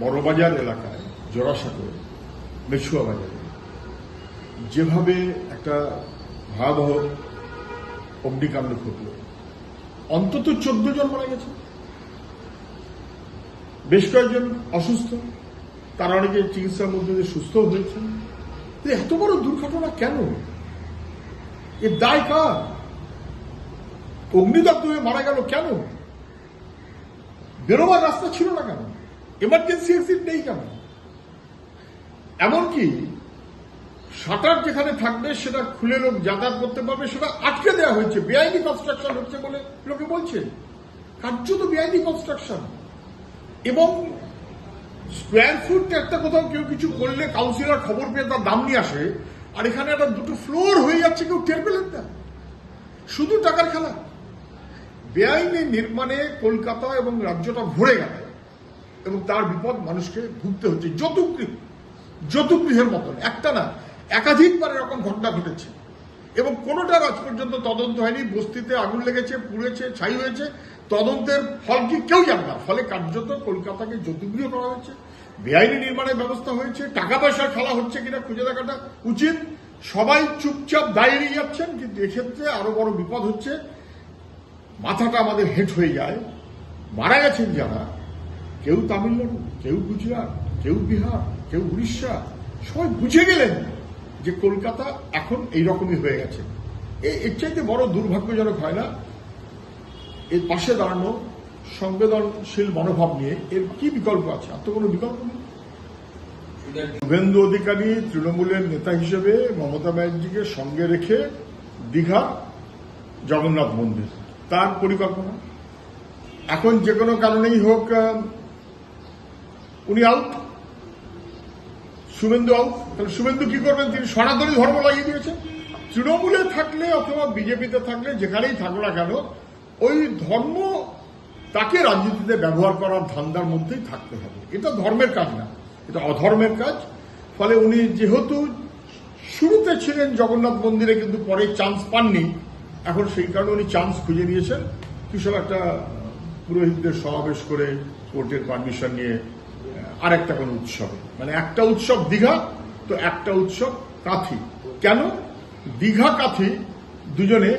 বড়বাজার এলাকায় জোড়াসাঁকো মেছুয়া বাজারে যেভাবে একটা ভয়াবহ অগ্নিকাণ্ড ঘটল, অন্তত চোদ্দ জন মারা গেছে। বেশ কয়েকজন অসুস্থ, তারা অনেকে চিকিৎসার মধ্যে সুস্থ কিন্তু এত বড় দুর্ঘটনা কেন? এর দায় কার? অগ্নিদগ্ধ হয়ে মারা গেল কেন? বেরোবার রাস্তা ছিল না কেন? এমার্জেন্সি এক্সিট নেই কেন? এমনকি শাটার যেখানে থাকবে, সেটা খুলে লোক যাতায়াত করতে পারবে, সেটা আটকে দেওয়া হয়েছে। বেআইনি কনস্ট্রাকশন হচ্ছে বলে লোকে বলছে। কার্যত বেআইনি কনস্ট্রাকশন এবং স্কোয়ার ফুট একটা কোথাও কেউ কিছু করলে কাউন্সিলর খবর পেয়ে তার দাম নিয়ে আসে, আর এখানে একটা দুটো ফ্লোর হয়ে যাচ্ছে, কেউ টের পেলেন না। শুধু টাকার খেলা। বেআইনি নির্মাণে কলকাতা এবং রাজ্যটা ভরে গেল। এবং তার বিপদ মানুষকে ভুগতে হচ্ছে। যতুগৃহ যতুগৃহের মতন, একটা না একাধিকবার এরকম ঘটনা ঘটেছে। এবং কোনোটার আজ পর্যন্ত তদন্ত হয়নি। বস্তিতে আগুন লেগেছে, পুড়েছে, ছাই হয়েছে। তদন্তের ফল কি কেউ জানে না। ফলে কার্যত কলকাতাকে যতুগৃহ করা হয়েছে। বেআইনি নির্মাণের ব্যবস্থা হয়েছে। টাকা পয়সার খেলা হচ্ছে কিনা খুঁজে দেখাটা উচিত। সবাই চুপচাপ দাঁড়িয়ে যাচ্ছেন, কিন্তু এক্ষেত্রে আরও বড় বিপদ হচ্ছে। মাথাটা আমাদের হেট হয়ে যায়। মারা গেছেন যারা কেউ তামিলনাড়ু, কেউ গুজরাট, কেউ বিহার, কেউ উড়িষ্যা, সবাই বুঝে গেলেন যে কলকাতা এখন এইরকমই হয়ে গেছে। এর চাইতে বড় দুর্ভাগ্যজনক হয় না, এর পাশে দাঁড়ানো সংবেদনশীল মনোভাব নিয়ে। এর কি বিকল্প আছে? আর তো কোনো বিকল্প নেই। শুভেন্দু অধিকারী তৃণমূলের নেতা হিসেবে মমতা ব্যানার্জিকে সঙ্গে রেখে দীঘা জগন্নাথ মন্দির, তার পরিকল্পনা। এখন যে কোনো কারণেই হোক উনি আউট শুভেন্দু আউট তাহলে শুভেন্দু কি করবেন? তিনি সনাতনী ধর্ম লাগিয়ে দিয়েছেন। তৃণমূলে থাকলে অথবা বিজেপিতে থাকলে, যেখানেই থাকল না কেন, ওই ধর্ম তাকে রাজনীতিতে ব্যবহার করার ধান্দার মধ্যেই থাকতে হবে। এটা ধর্মের কাজ না। এটা অধর্মের কাজ। ফলে উনি যেহেতু শুরুতে ছিলেন জগন্নাথ মন্দিরে, কিন্তু পরে চান্স পাননি, এখন সেই কারণে উনি চান্স খুঁজে নিয়েছেন। কিসব একটা পুরোহিতদের সমাবেশ করে কোর্টের পারমিশন নিয়ে আর একটা কোনো উৎসবে মানে একটা উৎসব দীঘা, তো একটা উৎসব কাঁথি। কেন? দীঘা কাঁথি দুজনে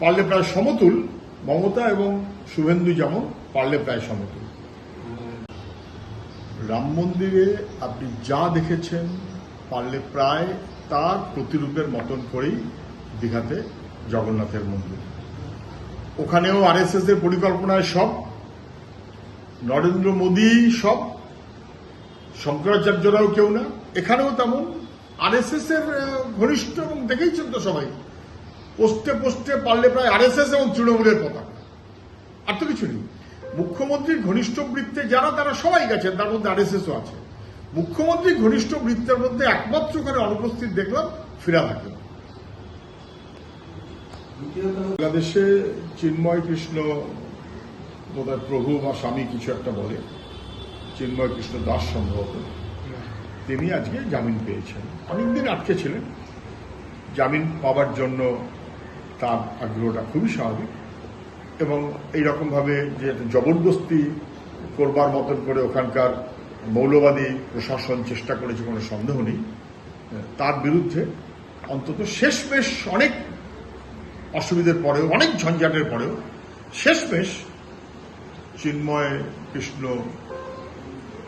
পারলে প্রায় সমতুল, মমতা এবং শুভেন্দু যেমন পারলে প্রায় সমতুল। রাম মন্দিরে আপনি যা দেখেছেন, পারলে প্রায় তার প্রতিরূপের মতন করেই দীঘাতে জগন্নাথের মন্দির। ওখানেও আরএসএস এর পরিকল্পনায় সব, নরেন্দ্র মোদী সব শঙ্করাচার্যরাও কেউ না, এখানেও তেমন। আরএসএস এর ঘনিষ্ঠ এবং দেখেইছেন তো সবাই। পোস্টে পোস্টে পারলে প্রায় আরএসএস এবং তৃণমূলের পতাকা। আর তো কিছু নেই। মুখ্যমন্ত্রীর ঘনিষ্ঠ বৃত্তে যারা, তারা সবাই গেছেন, তার মধ্যে আরএসএসও আছে। মুখ্যমন্ত্রীর ঘনিষ্ঠ বৃত্তের মধ্যে একমাত্র ওখানে অনুপস্থিত দেখলাম ফিরা থাকে বাংলাদেশে চিন্ময় কৃষ্ণ বোধহয় প্রভু বা স্বামী কিছু একটা বলে। চিন্ময় কৃষ্ণ দাস সম্ভবত। তিনি আজকে জামিন পেয়েছেন। অনেকদিন আটকে ছিলেন। জামিন পাওয়ার জন্য তার আগ্রহটা খুবই স্বাভাবিক এবং এইরকমভাবে যে জবরদস্তি করবার মতন করে ওখানকার মৌলবাদী প্রশাসন চেষ্টা করেছে কোনো সন্দেহ নেই। তার বিরুদ্ধে অন্তত শেষমেশ অনেক অসুবিধের পরেও, অনেক ঝঞ্ঝাটের পরেও শেষমেশ চিন্ময় কৃষ্ণ